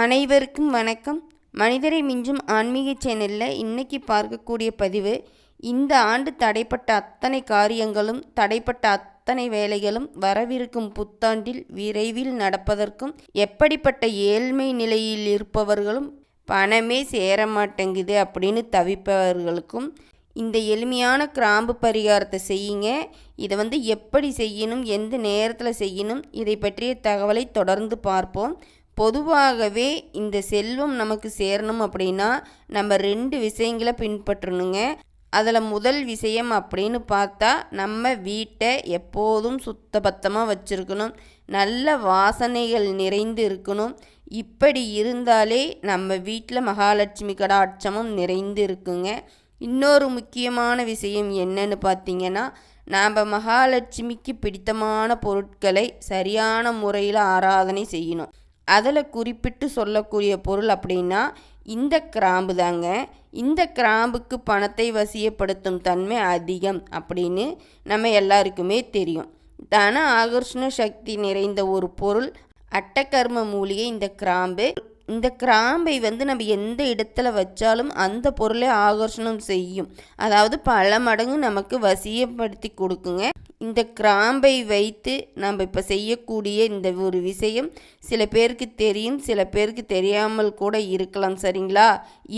அனைவருக்கும் வணக்கம். மனிதரை மிஞ்சும் ஆன்மீக சேனலில் இன்னைக்கு பார்க்கக்கூடிய பதிவு இந்த ஆண்டு தடைப்பட்ட அத்தனை காரியங்களும் தடைப்பட்ட அத்தனை வேலைகளும் வரவிருக்கும் புத்தாண்டில் விரைவில் நடப்பதற்கும் எப்படிப்பட்ட ஏழ்மை நிலையில் இருப்பவர்களும் பணமே சேர மாட்டேங்குது அப்படின்னு தவிப்பவர்களுக்கும் இந்த எளிமையான கிராம்பு பரிகாரத்தை செய்யுங்க. இதை வந்து எப்படி செய்யணும் எந்த நேரத்தில் செய்யணும் இதை பற்றிய தகவலை தொடர்ந்து பார்ப்போம். பொதுவாகவே இந்த செல்வம் நமக்கு சேரணும் அப்படின்னா நம்ம ரெண்டு விஷயங்களை பின்பற்றணுங்க. அதில் முதல் விஷயம் அப்படின்னு பார்த்தா நம்ம வீட்டை எப்போதும் சுத்தபத்தமாக வச்சுருக்கணும். நல்ல வாசனைகள் நிறைந்து இருக்கணும். இப்படி இருந்தாலே நம்ம வீட்டில் மகாலட்சுமி கடாட்சமும் நிறைந்து இருக்குங்க. இன்னொரு முக்கியமான விஷயம் என்னன்னு பார்த்தீங்கன்னா நாம் மகாலட்சுமிக்கு பிடித்தமான பொருட்களை சரியான முறையில் ஆராதனை செய்யணும். அதில் குறிப்பிட்டு சொல்லக்கூடிய பொருள் அப்படின்னா இந்த கிராம்பு தாங்க. இந்த கிராம்புக்கு பணத்தை வசியப்படுத்தும் தன்மை அதிகம் அப்படின்னு நம்ம எல்லாருக்குமே தெரியும். தன ஆகர்ஷண சக்தி நிறைந்த ஒரு பொருள் அட்டகர்ம மூலிகை இந்த கிராம்பு. இந்த கிராம்பை வந்து நம்ம எந்த இடத்துல வச்சாலும் அந்த பொருளை ஆகர்ஷணம் செய்யும். அதாவது பல மடங்கு நமக்கு வசியப்படுத்தி கொடுக்குங்க. இந்த கிராம்பை வைத்து நம்ம இப்போ செய்யக்கூடிய இந்த ஒரு விஷயம் சில பேருக்கு தெரியும் சில பேருக்கு தெரியாமல் கூட இருக்கலாம் சரிங்களா?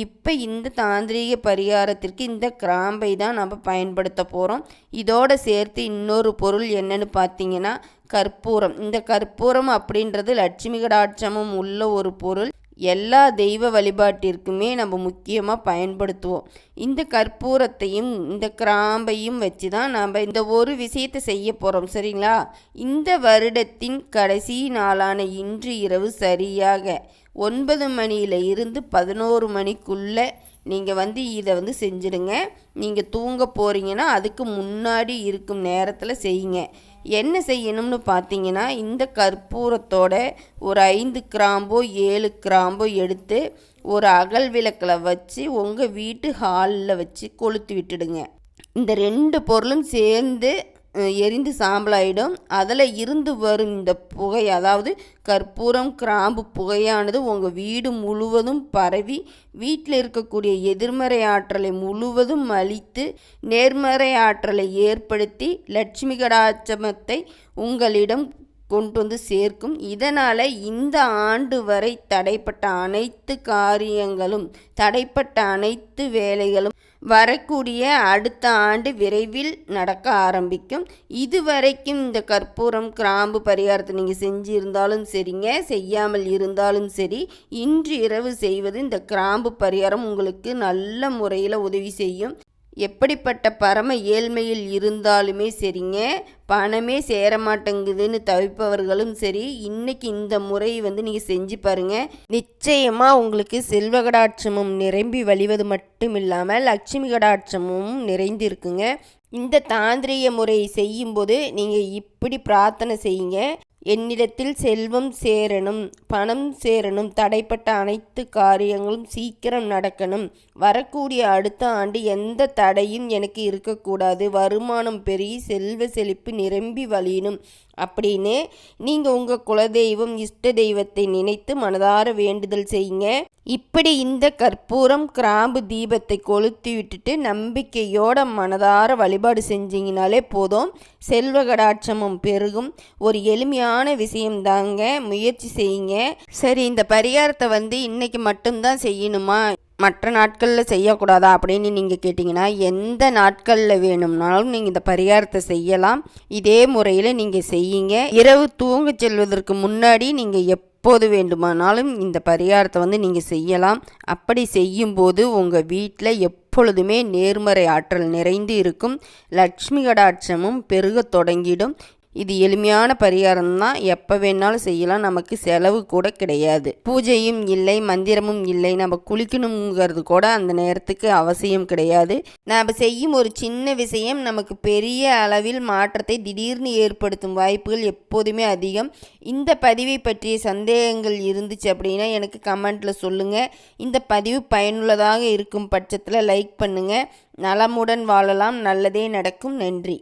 இப்போ இந்த தாந்திரிக பரிகாரத்திற்கு இந்த கிராம்பை தான் நம்ம பயன்படுத்த போகிறோம் இதோடு சேர்த்து இன்னொரு பொருள் என்னன்னு பார்த்தீங்கன்னா கற்பூரம். இந்த கற்பூரம் அப்படின்றது லட்சுமி கடாட்சமும் உள்ள ஒரு பொருள். எல்லா தெய்வ வழிபாட்டிற்குமே நம்ம முக்கியமாக பயன்படுத்துவோம். இந்த கற்பூரத்தையும் இந்த கிராம்பையும் வச்சு தான் நம்ம இந்த ஒரு விஷயத்தை செய்ய போகிறோம் சரிங்களா? இந்த வருடத்தின் கடைசி நாளான இன்று இரவு சரியாக ஒன்பது மணியில் இருந்து பதினோரு மணிக்குள்ளே நீங்கள் வந்து இதை வந்து செஞ்சுடுங்க. நீங்கள் தூங்க போகிறீங்கன்னா அதுக்கு முன்னாடி இருக்கும் நேரத்தில் செய்யுங்க. என்ன செய்யணும்னு பார்த்தீங்கன்னா இந்த கற்பூரத்தோட ஒரு ஐந்து கிராம்போ ஏழு கிராம்போ எடுத்து ஒரு அகல் விளக்கில் வச்சு உங்கள் வீட்டு ஹாலில் வச்சு கொளுத்து விட்டுடுங்க. இந்த ரெண்டு பொருளும் சேர்ந்து எரிந்து சாம்பலாயிடும். அதில் இருந்து வரும் இந்த புகை அதாவது கற்பூரம் கிராம்பு புகையானது உங்கள் வீடு முழுவதும் பரவி வீட்டில் இருக்கக்கூடிய எதிர்மறை ஆற்றலை முழுவதும் அழித்து நேர்மறை ஆற்றலை ஏற்படுத்தி லட்சுமி கடாச்சமத்தை உங்களிடம் கொண்டு வந்து சேர்க்கும். இதனால் இந்த ஆண்டு வரை தடைப்பட்ட அனைத்து காரியங்களும் தடைப்பட்ட அனைத்து வேலைகளும் வரக்கூடிய அடுத்த ஆண்டு விரைவில் நடக்க ஆரம்பிக்கும். இதுவரைக்கும் இந்த கற்பூரம் கிராம்பு பரிகாரத்தை நீங்கள் செஞ்சிருந்தாலும் சரிங்க செய்யாமல் இருந்தாலும் சரி இன்று இரவு செய்வது இந்த கிராம்பு பரிகாரம் உங்களுக்கு நல்ல முறையில் உதவி செய்யும். எப்படிப்பட்ட பரம ஏழ்மையில் இருந்தாலுமே சரிங்க பணமே சேர மாட்டேங்குதுன்னு தவிப்பவர்களும் சரி இன்னைக்கு இந்த முறை வந்து நீங்கள் செஞ்சு பாருங்கள் நிச்சயமாக உங்களுக்கு செல்வ கடாட்சமும் நிரம்பி வழிவது மட்டும் இல்லாமல் லட்சுமி கடாட்சமும் நிறைந்திருக்குங்க. இந்த தாந்திரிய முறையை செய்யும்போது நீங்கள் இப்படி பிரார்த்தனை செய்யுங்க. என்னிடத்தில் செல்வம் சேரணும் பணம் சேரணும் தடைப்பட்ட அனைத்து காரியங்களும் சீக்கிரம் நடக்கணும். வரக்கூடிய அடுத்த ஆண்டு எந்த தடையும் எனக்கு இருக்கக்கூடாது. வருமானம் பெருகி செல்வ செழிப்பு நிரம்பி வழியணும். அப்படின்னு நீங்கள் உங்கள் குலதெய்வம் இஷ்ட தெய்வத்தை நினைத்து மனதார வேண்டுதல் செய்யுங்க. இப்படி இந்த கற்பூரம் கிராம்பு தீபத்தை கொளுத்தி விட்டுட்டு நம்பிக்கையோட மனதார வழிபாடு செஞ்சீங்கனாலே போதும். செல்வ கடாட்சமும் பெருகும். ஒரு எளிமையான விஷயம்தாங்க முயற்சி செய்யுங்க. சரி இந்த பரிகாரத்தை வந்து இன்னைக்கு மட்டும்தான் செய்யணுமா? மற்ற நாட்களில் செய்யக்கூடாதா அப்படின்னு நீங்கள் கேட்டிங்கன்னா எந்த நாட்களில் வேணும்னாலும் நீங்கள் இந்த பரிகாரத்தை செய்யலாம். இதே முறையில் நீங்கள் செய்யுங்க. இரவு தூங்க செல்வதற்கு முன்னாடி நீங்கள் எப்போது வேண்டுமானாலும் இந்த பரிகாரத்தை வந்து நீங்கள் செய்யலாம். அப்படி செய்யும்போது உங்கள் வீட்டில் எப்பொழுதுமே நேர்மறை ஆற்றல் நிறைந்து இருக்கும். லக்ஷ்மி கடாட்சமும் பெருகத் தொடங்கிடும். இது எளிமையான பரிகாரம் தான் எப்போ வேணாலும் செய்யலாம். நமக்கு செலவு கூட கிடையாது. பூஜையும் இல்லை மந்திரமும் இல்லை. நம்ம குளிக்கணுங்கிறது கூட அந்த நேரத்துக்கு அவசியம் கிடையாது. நாம் செய்யும் ஒரு சின்ன விஷயம் நமக்கு பெரிய அளவில் மாற்றத்தை திடீர்னு ஏற்படுத்தும் வாய்ப்புகள் எப்போதுமே அதிகம். இந்த பதிவை பற்றிய சந்தேகங்கள் இருந்துச்சு அப்படின்னா எனக்கு கமெண்ட்டில் சொல்லுங்கள் இந்த பதிவு பயனுள்ளதாக இருக்கும் பட்சத்தில் லைக் பண்ணுங்கள் நலமுடன் வாழலாம். நல்லதே நடக்கும். நன்றி.